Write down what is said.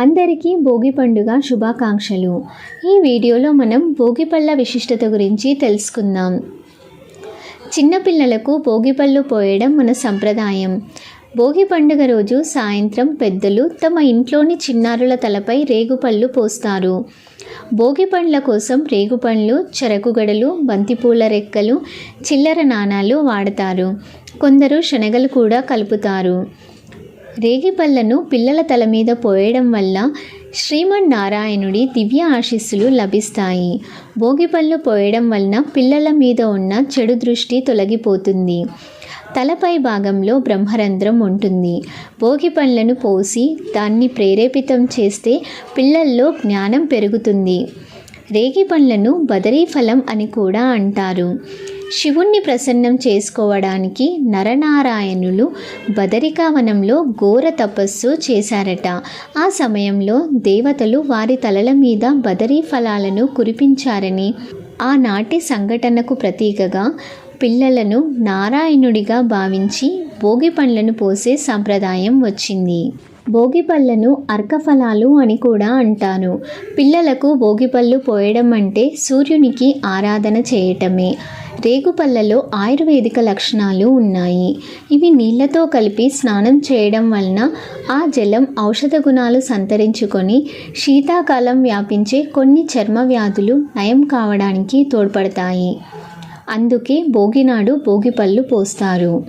అందరికీ భోగి పండుగ శుభాకాంక్షలు. ఈ వీడియోలో మనం భోగిపళ్ళ విశిష్టత గురించి తెలుసుకుందాం. చిన్నపిల్లలకు భోగిపళ్ళు పోయడం మన సంప్రదాయం. భోగి పండుగ రోజు సాయంత్రం పెద్దలు తమ ఇంట్లోని చిన్నారుల తలపై రేగుపళ్ళు పోస్తారు. భోగి పండ్ల కోసం రేగుపండ్లు చెరకుగడలు బంతిపూల రెక్కలు చిల్లర నాణాలు వాడతారు. కొందరు శనగలు కూడా కలుపుతారు. రేగిపళ్ళను పిల్లల తల మీద పోయడం వల్ల శ్రీమన్నారాయణుడి దివ్య ఆశీస్సులు లభిస్తాయి. భోగిపళ్ళు పోయడం వలన పిల్లల మీద ఉన్న చెడు దృష్టి తొలగిపోతుంది. తలపై భాగంలో బ్రహ్మరంధ్రం ఉంటుంది. భోగి పండ్లను పోసి దాన్ని ప్రేరేపితం చేస్తే పిల్లల్లో జ్ఞానం పెరుగుతుంది. రేగి పండ్లను బదరీ ఫలం అని కూడా అంటారు. శివుణ్ణి ప్రసన్నం చేసుకోవడానికి నరనారాయణులు బదరికావనంలో ఘోర తపస్సు చేశారట. ఆ సమయంలో దేవతలు వారి తలల మీద బదరీ ఫలాలను కురిపించారని ఆనాటి సంఘటనకు ప్రతీకగా పిల్లలను నారాయణుడిగా భావించి భోగి పండ్లను పోసే సంప్రదాయం వచ్చింది. భోగిపళ్ళను అర్కఫలాలు అని కూడా అంటారు పిల్లలకు భోగిపళ్ళు పోయడం అంటే సూర్యునికి ఆరాధన చేయటమే. రేగుపళ్ళలో ఆయుర్వేదిక లక్షణాలు ఉన్నాయి. ఇవి నీళ్ళతో కలిపి స్నానం చేయడం వలన ఆ జలం ఔషధ గుణాలు సంతరించుకొని శీతాకాలం వ్యాపించే కొన్ని చర్మ వ్యాధులు నయం కావడానికి తోడ్పడతాయి. అందుకే భోగినాడు భోగిపళ్ళు పోస్తారు.